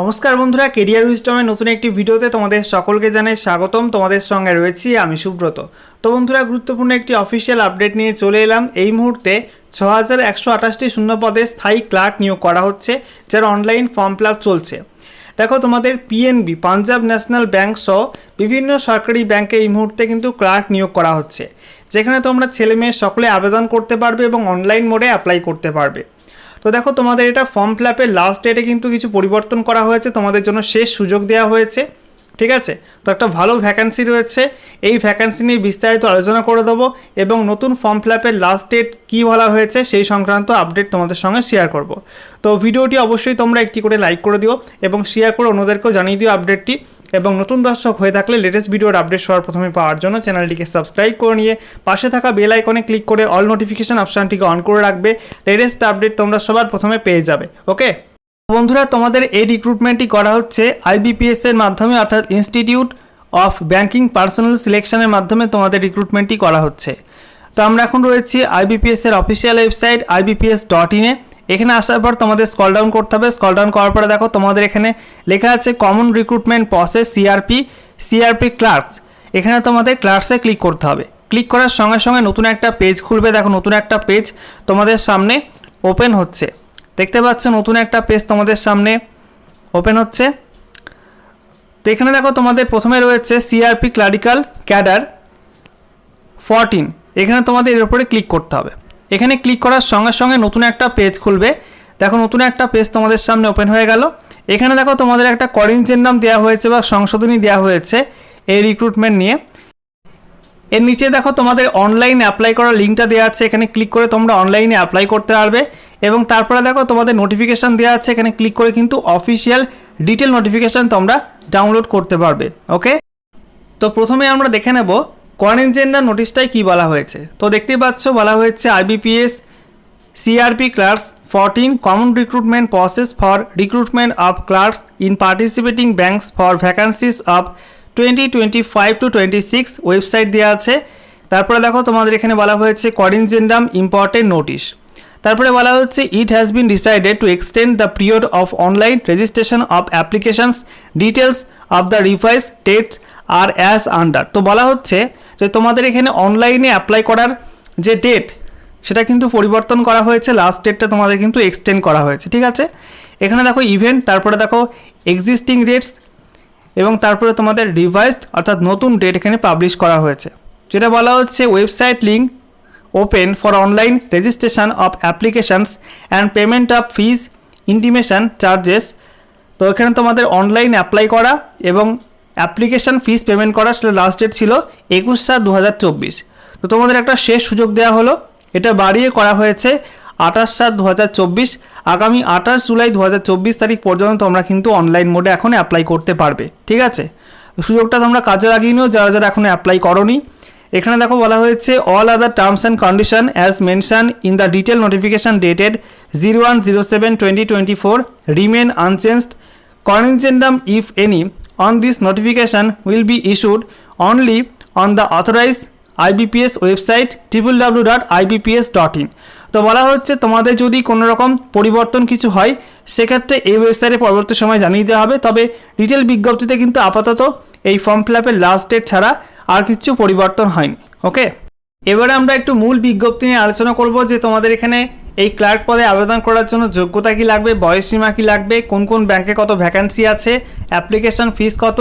নমস্কার বন্ধুরা কেরিয়ার উইস্টমের নতুন একটি ভিডিওতে তোমাদের সকলকে জানাই স্বাগতম। তোমাদের সঙ্গে রয়েছি আমি সুব্রত। তো বন্ধুরা, গুরুত্বপূর্ণ একটি অফিসিয়াল আপডেট নিয়ে চলে এলাম। এই মুহূর্তে ছ হাজার একশো আঠাশটি শূন্য পদে স্থায়ী ক্লার্ক নিয়োগ করা হচ্ছে, যার অনলাইন ফর্ম ফিল চলছে। দেখো, তোমাদের পিএনবি পাঞ্জাব ন্যাশনাল ব্যাংক সহ বিভিন্ন সরকারি ব্যাংকে এই মুহূর্তে কিন্তু ক্লার্ক নিয়োগ করা হচ্ছে, যেখানে তোমরা ছেলে মেয়ে সকলে আবেদন করতে পারবে এবং অনলাইন মোডে অ্যাপ্লাই করতে পারবে। তো দেখো, তোমাদের এটা ফর্ম ফিল আপের লাস্ট ডেটে কিন্তু কিছু পরিবর্তন করা হয়েছে, তোমাদের জন্য শেষ সুযোগ দেওয়া হয়েছে, ঠিক আছে? তো একটা ভালো ভ্যাকান্সি রয়েছে, এই ভ্যাকান্সি নিয়ে বিস্তারিত আলোচনা করে দেবো এবং নতুন ফর্ম ফিল আপের লাস্ট ডেট কী বলা হয়েছে সেই সংক্রান্ত আপডেট তোমাদের সঙ্গে শেয়ার করব। তো ভিডিওটি অবশ্যই তোমরা একটি করে লাইক করে দিও এবং শেয়ার করে অন্যদেরকেও জানিয়ে দিও আপডেটটি এবং নতুন দর্শক হয়ে থাকলে লেটেস্ট ভিডিওর আপডেট সবার প্রথমে পাওয়ার জন্য চ্যানেলটিকে সাবস্ক্রাইব করে নিয়ে পাশে থাকা বেল আইকনে ক্লিক করে অল নোটিফিকেশন অপশানটিকে অন করে রাখবে। লেটেস্ট আপডেট তোমরা সবার প্রথমে পেয়ে যাবে ওকে বন্ধুরা, তোমাদের এই রিক্রুটমেন্টটি করা হচ্ছে আইবিপিএস এর মাধ্যমে, অর্থাৎ ইনস্টিটিউট অফ ব্যাংকিং পার্সোনাল সিলেকশনের মাধ্যমে তোমাদের রিক্রুটমেন্টটি করা হচ্ছে। তো আমরা এখন রয়েছি আইবিপিএস এর অফিসিয়াল ওয়েবসাইট আইবিপিএস ডট ইনে এখানে আসার পর তোমাদের স্কল ডাউন করতে হবে। স্কল ডাউন করার পরে দেখো তোমাদের এখানে লেখা আছে common recruitment process CRP CRP clerks এখানে তোমাদের ক্লার্কসে ক্লিক করতে হবে। ক্লিক করার সঙ্গে সঙ্গে নতুন একটা পেজ খুলবে। দেখো নতুন একটা পেজ তোমাদের সামনে ওপেন হচ্ছে। দেখতে পাচ্ছ নতুন একটা পেজ তোমাদের সামনে ওপেন হচ্ছে। তো এখানে দেখো তোমাদের প্রথমে রয়েছে সিআরপি ক্লারিক্যাল ক্যাডার ফরটিন এখানে তোমাদের এর উপরে ক্লিক করতে হবে। এখানে ক্লিক করার সঙ্গে সঙ্গে নতুন একটা পেজ খুলবে। দেখো, নতুন একটা পেজ তোমাদের সামনে ওপেন হয়ে গেল। এখানে দেখো, তোমাদের একটা করিঞ্চের নাম দেওয়া হয়েছে বা সংশোধনী দেওয়া হয়েছে এই রিক্রুটমেন্ট নিয়ে। এর নিচে দেখো, তোমাদের অনলাইন অ্যাপ্লাই করার লিঙ্কটা দেওয়া আছে। এখানে ক্লিক করে তোমরা অনলাইনে অ্যাপ্লাই করতে পারবে। এবং তারপরে দেখো, তোমাদের নোটিফিকেশান দেওয়া আছে। এখানে ক্লিক করে কিন্তু অফিসিয়াল ডিটেল নোটিফিকেশান তোমরা ডাউনলোড করতে পারবে। ওকে তো প্রথমে আমরা দেখে নেব কোয়ারেন্টাইনার নোটিশটাই কী বলা হয়েছে? তো দেখতে পাচ্ছ, বলা হয়েছে IBPS, CRP clerks, fourteen common recruitment process for recruitment of clerks in participating banks for vacancies of twenty twenty five to twenty six website দেওয়া আছে। তারপরে দেখো তোমাদের এখানে বলা হয়েছে করিনজেন্ডাম ইম্পর্টেন্ট নোটিশ। তারপরে বলা হচ্ছে it has been decided to extend the period of online registration of applications details of the revise dates are as under তো বলা হচ্ছে যে তোমাদের এখানে অনলাইনে অ্যাপ্লাই করার যে ডেট সেটা কিন্তু পরিবর্তন করা হয়েছে। লাস্ট ডেটটা তোমাদের কিন্তু এক্সটেন্ড করা হয়েছে, ঠিক আছে? এখানে দেখো ইভেন্ট তারপরে দেখো এক্সিস্টিং ডেটস এবং তারপরে তোমাদের রিভাইসড অর্থাৎ নতুন ডেট এখানে পাবলিশ করা হয়েছে। যেটা বলা হচ্ছে website link open for online registration of applications and payment of fee intimation charges তো এখানে তোমাদের অনলাইন অ্যাপ্লাই করা এবং অ্যাপ্লিকেশান ফিস পেমেন্ট করা সেটা লাস্ট ডেট ছিল একুশ সাত দু হাজার চব্বিশ। তো তোমাদের একটা শেষ সুযোগ দেওয়া হলো, এটা বাড়িয়ে করা হয়েছে আঠাশ সাত দু হাজার চব্বিশ, আগামী আঠাশ জুলাই দু হাজার চব্বিশ তারিখ পর্যন্ত তোমরা কিন্তু অনলাইন মোডে এখন অ্যাপ্লাই করতে পারবে, ঠিক আছে? সুযোগটা তোমরা কাজে লাগিয়ে নিও, যারা যারা এখনও অ্যাপ্লাই করনি। এখানে দেখো বলা হয়েছে all other terms and condition as mention in the detail notification dated zero one zero seven twenty twenty four remain unchanged corrigendum if any on this notification will be issued only on the authorize IBPS website W dot IBPS dot in তো বলা হচ্ছে তোমাদের যদি কোনো রকম পরিবর্তন কিছু হয়, সেক্ষেত্রে এই ওয়েবসাইটে পরবর্তী সময় জানিয়ে দেওয়া হবে। তবে ডিটেল বিজ্ঞপ্তিতে কিন্তু আপাতত এই ফর্ম ফিল আপের লাস্ট ডেট ছাড়া আর কিছু পরিবর্তন হয়নি ওকে এবারে আমরা একটু মূল বিজ্ঞপ্তি নিয়ে আলোচনা করব যে তোমাদের এখানে এই ক্লার্ক পদে আবেদন করার জন্য যোগ্যতা কি লাগবে বয়সসীমা কি লাগবে, কোন কোন ব্যাংকে কত ভ্যাকান্সি আছে অ্যাপ্লিকেশন ফিস কত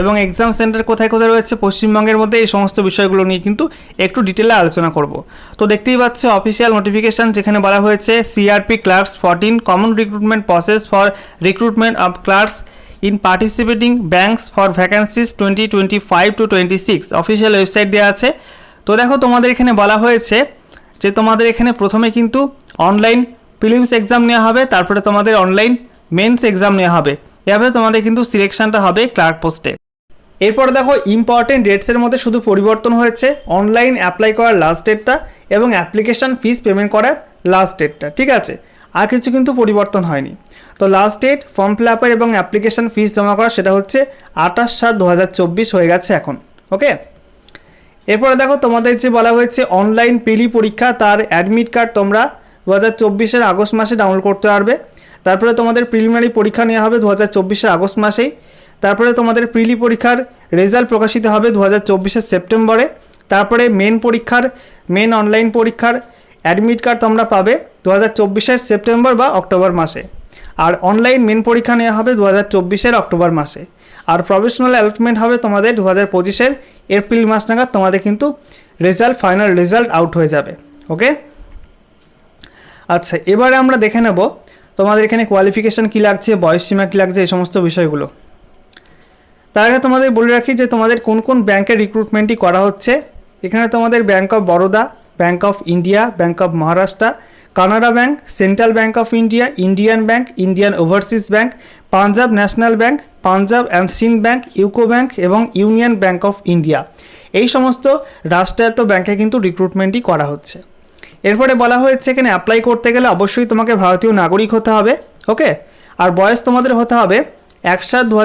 এবং এক্সাম সেন্টার কোথায় কোথায় রয়েছে, পশ্চিমবঙ্গের মধ্যে এই সমস্ত বিষয়গুলো নিয়ে কিন্তু একটু ডিটেলে আলোচনা করব। তো দেখতেই পাচ্ছ অফিসিয়াল নোটিফিকেশান যেখানে বলা হয়েছে CRP clerks fourteen common recruitment process for recruitment of clerks in participating banks for vacancies twenty twenty five to twenty six official website দেওয়া আছে। তো দেখো তোমাদের এখানে বলা হয়েছে যে তোমাদের এখানে প্রথমে কিন্তু অনলাইন প্রিলিমস এক্সাম নেওয়া হবে, তারপরে তোমাদের অনলাইন মেন্স এক্সাম নেওয়া হবে। এভাবে তোমাদের কিন্তু সিলেকশনটা হবে ক্লার্ক পোস্টে এরপর দেখো ইম্পর্টেন্ট ডেটসের মধ্যে শুধু পরিবর্তন হয়েছে অনলাইন অ্যাপ্লাই করার লাস্ট ডেটটা এবং অ্যাপ্লিকেশান ফিস পেমেন্ট করার লাস্ট ডেটটা ঠিক আছে? আর কিছু কিন্তু পরিবর্তন হয়নি। তো লাস্ট ডেট ফর্ম ফিল আপের এবং অ্যাপ্লিকেশান ফিস জমা করা সেটা হচ্ছে আঠাশ সাত দু হয়ে গেছে এখন ওকে এরপরে দেখো, তোমাদের যে বলা হয়েছে অনলাইন পিলি পরীক্ষা, তার অ্যাডমিট কার্ড তোমরা দু হাজার চব্বিশের আগস্ট মাসে ডাউনলোড করতে পারবে। তারপরে তোমাদের প্রিলিমিনারি পরীক্ষা নেওয়া হবে দু হাজার চব্বিশে আগস্ট মাসেই। তারপরে তোমাদের প্রিলি পরীক্ষার রেজাল্ট প্রকাশিত হবে দু হাজার চব্বিশের সেপ্টেম্বরে। তারপরে মেন পরীক্ষার মেন অনলাইন পরীক্ষার অ্যাডমিট কার্ড তোমরা পাবে দু হাজার চব্বিশের সেপ্টেম্বর বা অক্টোবর মাসে। আর অনলাইন মেন পরীক্ষা নেওয়া হবে দু হাজার চব্বিশের অক্টোবর মাসে। আর প্রফেশনাল অ্যালটমেন্ট হবে তোমাদের দু হাজার পঁচিশের এপ্রিল মাস নাগাদ তোমাদের কিন্তু রেজাল্ট ফাইনাল রেজাল্ট আউট হয়ে যাবে ওকে আচ্ছা এবারে আমরা দেখে নেব তোমাদের এখানে কোয়ালিফিকেশান কী লাগছে, বয়স সীমা কী লাগছে, এই সমস্ত বিষয়গুলো। তার আগে তোমাদের বলে রাখি যে তোমাদের কোন কোন ব্যাংকের রিক্রুটমেন্টই করা হচ্ছে। এখানে তোমাদের bank of Baroda bank of India bank of Maharashtra Canara bank central bank of India Indian bank Indian overseas bank Punjab national bank, Punjab and Sind bank, UCO bank এবং ইউনিয়ন ব্যাংক অফ ইন্ডিয়া। এই সমস্ত রাষ্ট্রায়ত্ত ব্যাংকে কিন্তু রিক্রুটমেন্টই করা হচ্ছে। এরপরে বলা হয়েছে এখানে অ্যাপ্লাই করতে গেলে অবশ্যই তোমাকে ভারতীয় নাগরিক হতে হবে ওকে আর বয়স তোমাদের হতে হবে এক সাত দু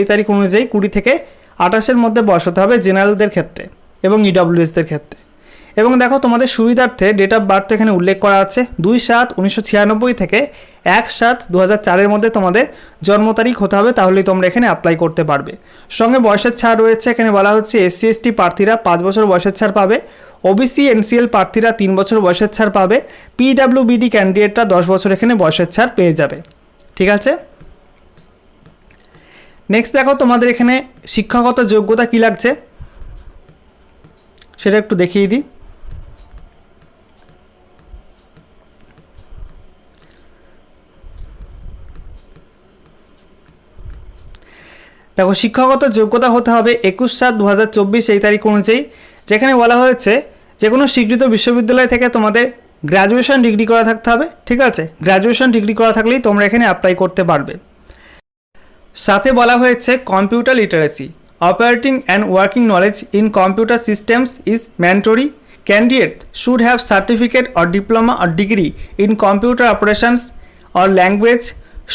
এই তারিখ অনুযায়ী কুড়ি থেকে আঠাশের মধ্যে বয়স হতে হবে জেনারেলদের ক্ষেত্রে এবং ইডব্লিউএসদের ক্ষেত্রে। এবং দেখো তোমাদের সুবিধার্থে ডেট অফ বার্থ এখানে উল্লেখ করা আছে দুই সাত উনিশশো ছিয়ানব্বই থেকে এক সাত দু চারের মধ্যে তোমাদের জন্ম তারিখ হতে হবে, তাহলেই তোমরা এখানে অ্যাপ্লাই করতে পারবে। সঙ্গে বয়সের ছাড় রয়েছে, এখানে বলা হচ্ছে এসসি এসটি প্রার্থীরা পাঁচ বছর বয়সের ছাড় পাবে ওবিসি এনসিএল প্রার্থীরা তিন বছর বয়সের ছাড় পাবে পিডাব্লিউবিডি ক্যান্ডিডেটরা দশ বছর এখানে বয়সের ছাড় পেয়ে যাবে। ঠিক আছে? নেক্সট দেখো তোমাদের এখানে শিক্ষাগত যোগ্যতা কী লাগছে? সেটা একটু দেখিয়ে দিই। দেখো, শিক্ষাগত যোগ্যতা হতে হবে একুশ সাত দু হাজার চব্বিশ এই তারিখ অনুযায়ী, যেখানে বলা হয়েছে যে কোনো স্বীকৃত বিশ্ববিদ্যালয় থেকে তোমাদের গ্র্যাজুয়েশন ডিগ্রি করা থাকতে হবে, ঠিক আছে? গ্র্যাজুয়েশন ডিগ্রি করা থাকলেই তোমরা এখানে অ্যাপ্লাই করতে পারবে। সাথে বলা হয়েছে computer literacy operating and working knowledge in computer systems is mandatory candidate should have certificate or diploma or degree in computer operations or language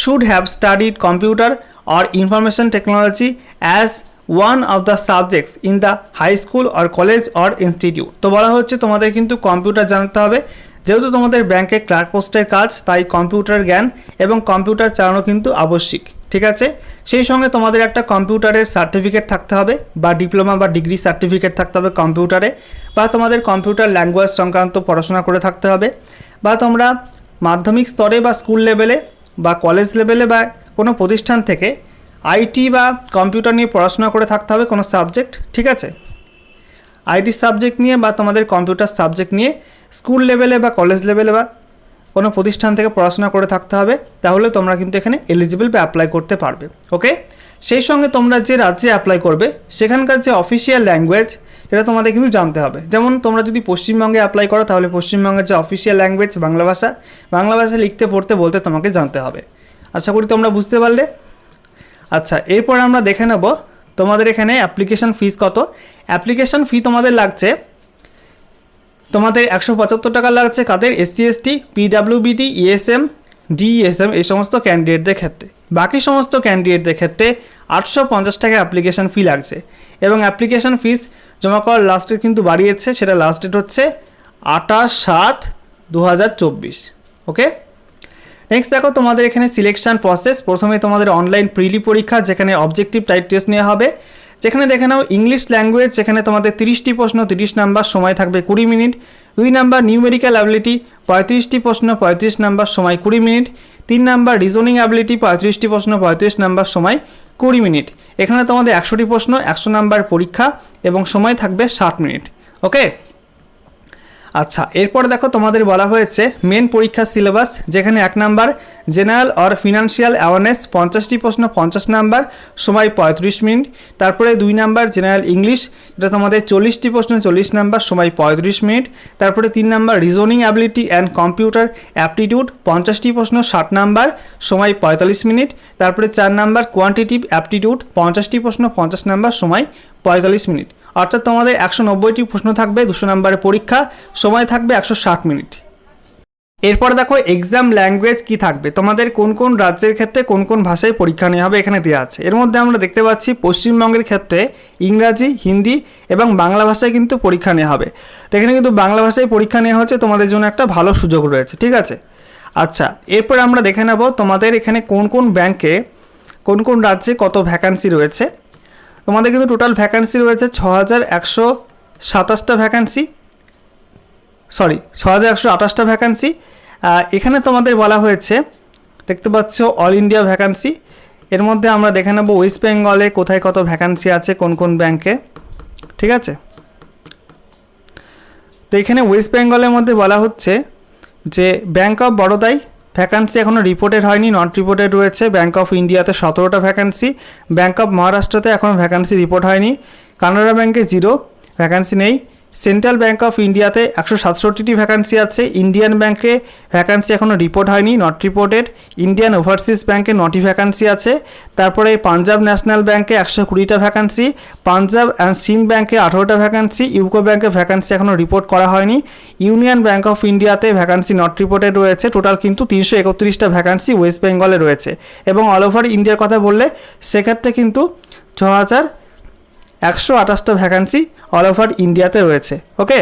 should have studied computer or information technology as one of the subjects in the high school or college or institute তো বলা হচ্ছে তোমাদের কিন্তু computer জানতে হবে। যেহেতু তোমাদের ব্যাংকে ক্লার্ক পোস্টের কাজ, তাই কম্পিউটার জ্ঞান এবং কম্পিউটার চালানো কিন্তু আবশ্যিক। ঠিক আছে? সেই সঙ্গে তোমাদের একটা কম্পিউটারের সার্টিফিকেট থাকতে হবে বা ডিপ্লোমা বা ডিগ্রি সার্টিফিকেট থাকতে হবে কম্পিউটারে বা তোমাদের কম্পিউটার ল্যাঙ্গুয়েজ সংক্রান্ত পড়াশোনা করে থাকতে হবে। বা তোমরা মাধ্যমিক স্তরে বা স্কুল লেভেলে বা কলেজ লেভেলে বা কোনো প্রতিষ্ঠান থেকে আইটি বা কম্পিউটার নিয়ে পড়াশোনা করে থাকতে হবে কোনো সাবজেক্ট, ঠিক আছে? আইটি সাবজেক্ট নিয়ে বা তোমাদের কম্পিউটার সাবজেক্ট নিয়ে স্কুল লেভেলে বা কলেজ লেভেলে বা কোনো প্রতিষ্ঠান থেকে পড়াশোনা করে থাকতে হবে, তাহলে তোমরা কিন্তু এখানে এলিজিবল বা অ্যাপ্লাই করতে পারবে ওকে সেই সঙ্গে তোমরা যে রাজ্যে অ্যাপ্লাই করবে, সেখানকার যে অফিসিয়াল ল্যাঙ্গুয়েজ এটা তোমাদের কিন্তু জানতে হবে। যেমন তোমরা যদি পশ্চিমবঙ্গে অ্যাপ্লাই করো, তাহলে পশ্চিমবঙ্গের যে অফিসিয়াল ল্যাঙ্গুয়েজ বাংলা ভাষা বাংলা ভাষা লিখতে, পড়তে, বলতে তোমাকে জানতে হবে। আশা করি তোমরা বুঝতে পারলে। আচ্ছা এরপর আমরা দেখে নেব তোমাদের এখানে অ্যাপ্লিকেশন ফিস কত। অ্যাপ্লিকেশন ফি তোমাদের লাগছে, তোমাদের একশো পঁচাত্তর টাকা লাগছে কাদের? SC ST PWBD ESM DSM এই সমস্ত ক্যান্ডিডেটদের ক্ষেত্রে। বাকি সমস্ত ক্যান্ডিডেটদের ক্ষেত্রে আটশো পঞ্চাশ টাকা অ্যাপ্লিকেশন ফি লাগছে। এবং অ্যাপ্লিকেশন ফিস জমা করার লাস্ট ডেট কিন্তু বাড়িয়েছে, সেটা লাস্ট ডেট হচ্ছে আঠাশ সাত দু ওকে নেক্সট দেখো, তোমাদের এখানে সিলেকশন প্রসেস প্রথমে তোমাদের অনলাইন প্রিলি পরীক্ষা, যেখানে অবজেক্টিভ টাইপ টেস্ট নেওয়া হবে। যেখানে দেখে নাও ইংলিশ ল্যাঙ্গুয়েজ যেখানে তোমাদের তিরিশটি প্রশ্ন, তিরিশ নাম্বার, সময় থাকবে কুড়ি মিনিট। দুই নাম্বার নিউমেরিক্যাল অ্যাবিলিটি পঁয়ত্রিশটি প্রশ্ন, পঁয়ত্রিশ নাম্বার, সময় কুড়ি মিনিট। তিন নাম্বার রিজনিং অ্যাবিলিটি পঁয়ত্রিশটি প্রশ্ন, পঁয়ত্রিশ নাম্বার, সময় কুড়ি মিনিট। এখানে তোমাদের একশোটি প্রশ্ন, একশো নাম্বার পরীক্ষা, এবং সময় থাকবে ষাট মিনিট। ওকে আচ্ছা এরপর দেখো তোমাদের বলা হয়েছে মেন পরীক্ষার সিলেবাস যেখানে এক number general or financial awareness পঞ্চাশটি প্রশ্ন, পঞ্চাশ নাম্বার, সময় পঁয়ত্রিশ মিনিট। তারপরে দুই নাম্বার জেনারেল ইংলিশ যেটা তোমাদের চল্লিশটি প্রশ্ন, চল্লিশ নাম্বার, সময় পঁয়ত্রিশ মিনিট। তারপরে তিন number reasoning ability and computer aptitude পঞ্চাশটি প্রশ্ন, ষাট নাম্বার, সময় পঁয়তাল্লিশ মিনিট। তারপরে চার নাম্বার কোয়ান্টিটিভ অ্যাপটিটিউড পঞ্চাশটি প্রশ্ন, পঞ্চাশ নাম্বার, সময় পঁয়তাল্লিশ মিনিট। অর্থাৎ তোমাদের একশো নব্বইটি প্রশ্ন থাকবে দুশো নম্বরের পরীক্ষা। সময় থাকবে একশো ষাট মিনিট। এরপর দেখো এক্সাম ল্যাঙ্গুয়েজ কি থাকবে? তোমাদের কোন কোন রাজ্যের ক্ষেত্রে কোন কোন ভাষায় পরীক্ষা নেওয়া হবে এখানে দেওয়া আছে। এর মধ্যে আমরা দেখতে পাচ্ছি পশ্চিমবঙ্গের ক্ষেত্রে ইংরাজি, হিন্দি এবং বাংলা ভাষায় কিন্তু পরীক্ষা নেওয়া হবে। তো এখানে কিন্তু বাংলা ভাষায় পরীক্ষা নেওয়া হচ্ছে, তোমাদের জন্য একটা ভালো সুযোগ রয়েছে, ঠিক আছে? আচ্ছা এরপর আমরা দেখে নেব তোমাদের এখানে কোন কোন ব্যাংকে কোন কোন রাজ্যে কত ভ্যাকান্সি রয়েছে। তোমাদের কিন্তু টোটাল ভ্যাকান্সি রয়েছে ছ হাজার একশো সাতাশটা ভ্যাকান্সি সরি ছ হাজার একশো আঠাশটা ভ্যাকান্সি এখানে তোমাদের বলা হয়েছে, দেখতে পাচ্ছ অল ইন্ডিয়া ভ্যাকান্সি এর মধ্যে আমরা দেখে নেব ওয়েস্ট বেঙ্গলে কোথায় কত ভ্যাকান্সি আছে, কোন কোন ব্যাংকে ঠিক আছে? তো এখানে ওয়েস্ট বেঙ্গলের মধ্যে বলা হচ্ছে যে ব্যাঙ্ক অফ বরোদায় ভ্যাকান্সি এখনও রিপোর্টেড হয়নি নট রিপোর্টেড রয়েছে। ব্যাঙ্ক অফ ইন্ডিয়াতে সতেরোটা ভ্যাকান্সি ব্যাঙ্ক অফ মহারাষ্ট্রতে এখনও ভ্যাকান্সি রিপোর্ট হয়নি। কানাডা ব্যাঙ্কে জিরো ভ্যাকান্সি নেই। সেন্ট্রাল ব্যাঙ্ক অফ ইন্ডিয়াতে একশো সাতষট্টিটি ভ্যাকান্সি আছে। ইন্ডিয়ান ব্যাঙ্কে ভ্যাকান্সি এখনও রিপোর্ট হয়নি নট রিপোর্টেড ইন্ডিয়ান ওভারসিজ ব্যাঙ্কে নটি ভ্যাকান্সি আছে। তারপরে পাঞ্জাব ন্যাশনাল ব্যাঙ্কে একশো কুড়িটা ভ্যাকান্সি পাঞ্জাব অ্যান্ড সিন ব্যাঙ্কে আঠেরোটা ভ্যাকান্সি ইউকো ব্যাঙ্কে ভ্যাকান্সি এখনও রিপোর্ট করা হয়নি। ইউনিয়ন ব্যাঙ্ক অফ ইন্ডিয়াতে ভ্যাকান্সি নট রিপোর্টেড রয়েছে। টোটাল কিন্তু তিনশো একত্রিশটা ভ্যাকান্সি ওয়েস্ট বেঙ্গলে রয়েছে। এবং অল ওভার ইন্ডিয়ার কথা বললে, সেক্ষেত্রে কিন্তু ছ হাজার একশো আঠাশটা ভ্যাকান্সি অল ওভার ইন্ডিয়াতে রয়েছে ওকে